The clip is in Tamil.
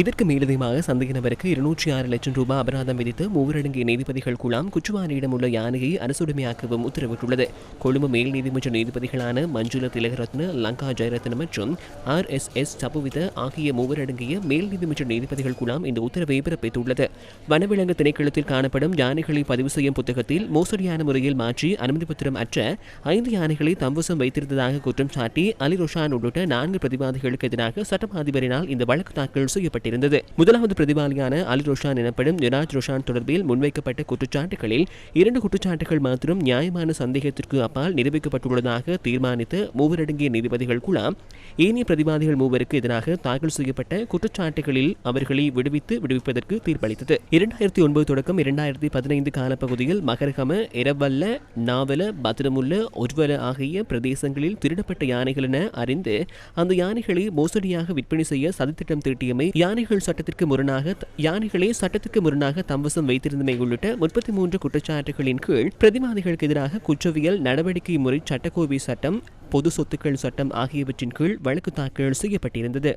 இதற்கு மேலதிகமாக சந்தேக நபருக்கு இருநூற்றி ஆறு லட்சம் ரூபாய் அபராதம் விதித்து மூவரடங்கிய நீதிபதிகள் குழாம் குச்சுவாரியிடம் உள்ள யானையை அரசுடைமையாக்கவும் உத்தரவிட்டுள்ளது. கொழும்பு மேல் நீதிமன்ற நீதிபதிகளான மஞ்சுள திலகரத்ன லங்கா ஜெயரத்ன மற்றும் ஆர் எஸ் எஸ் சபுவித ஆகிய மூவரடங்கிய மேல் நீதிமன்ற நீதிபதிகள் குழாம் இந்த உத்தரவை பிறப்பித்துள்ளது. வனவிலங்கு திணைக்களத்தில் காணப்படும் யானைகளை பதிவு செய்யும் புத்தகத்தில் மோசடியான முறையில் மாற்றி அனுமதி பத்திரம் அற்ற ஐந்து யானைகளை தம்வசம் வைத்திருந்ததாக குற்றம் சாட்டி அலி ரொஷான் உள்ளிட்ட நான்கு பிரதிவாதிகளுக்கு எதிராக சட்ட அதிபரினால் இந்த வழக்கு தாக்கல் செய்யப்பட்டிருந்தது முதலாவது பிரதிவாதியான அலி ரோஷான் எனப்படும் நிராஜ் ரோஷான் தொடர்பில் முன்வைக்கப்பட்ட குற்றச்சாட்டுகளில் இரண்டு குற்றச்சாட்டுகள் மாத்திரம் நியாயமான சந்தேகத்திற்கு அப்பால் நிரூபிக்கப்பட்டுள்ளதாக தீர்மானித்த மூவரடங்கிய நீதிபதிகள் குழாம் ஏனைய பிரதிவாதிகள் மூவருக்கு எதிராக தாக்கல் செய்யப்பட்ட குற்றச்சாட்டுகளில் அவர்களை விடுவித்து விடுவிப்பதற்கு தீர்ப்பளித்தது. இரண்டாயிரத்தி ஒன்பது தொடக்கம் இரண்டாயிரத்தி பதினைந்து காலப்பகுதியில் மகரகம இரவல்ல நாவல பத்திரமுள்ள ஒருவல ஆகிய பிரதேசங்களில் திருடப்பட்ட யானைகள் என அறிந்து அந்த யானைகளை மோசடியாக விற்பனை செய்ய சதித்திட்டம் தீட்டியமை யானை யானைகள் சட்டத்திற்கு முரணாக யானைகளை சட்டத்திற்கு முரணாக தம்வசம் வைத்திருந்தமை உள்ளிட்ட முப்பத்தி மூன்று குற்றச்சாட்டுகளின் கீழ் பிரதிவாதிகளுக்கு எதிராக குற்றவியல் நடவடிக்கை முறை சட்டக்கோவை சட்டம் பொது சொத்துக்கள் சட்டம் ஆகியவற்றின் கீழ் வழக்கு தாக்கல் செய்யப்பட்டிருந்தது.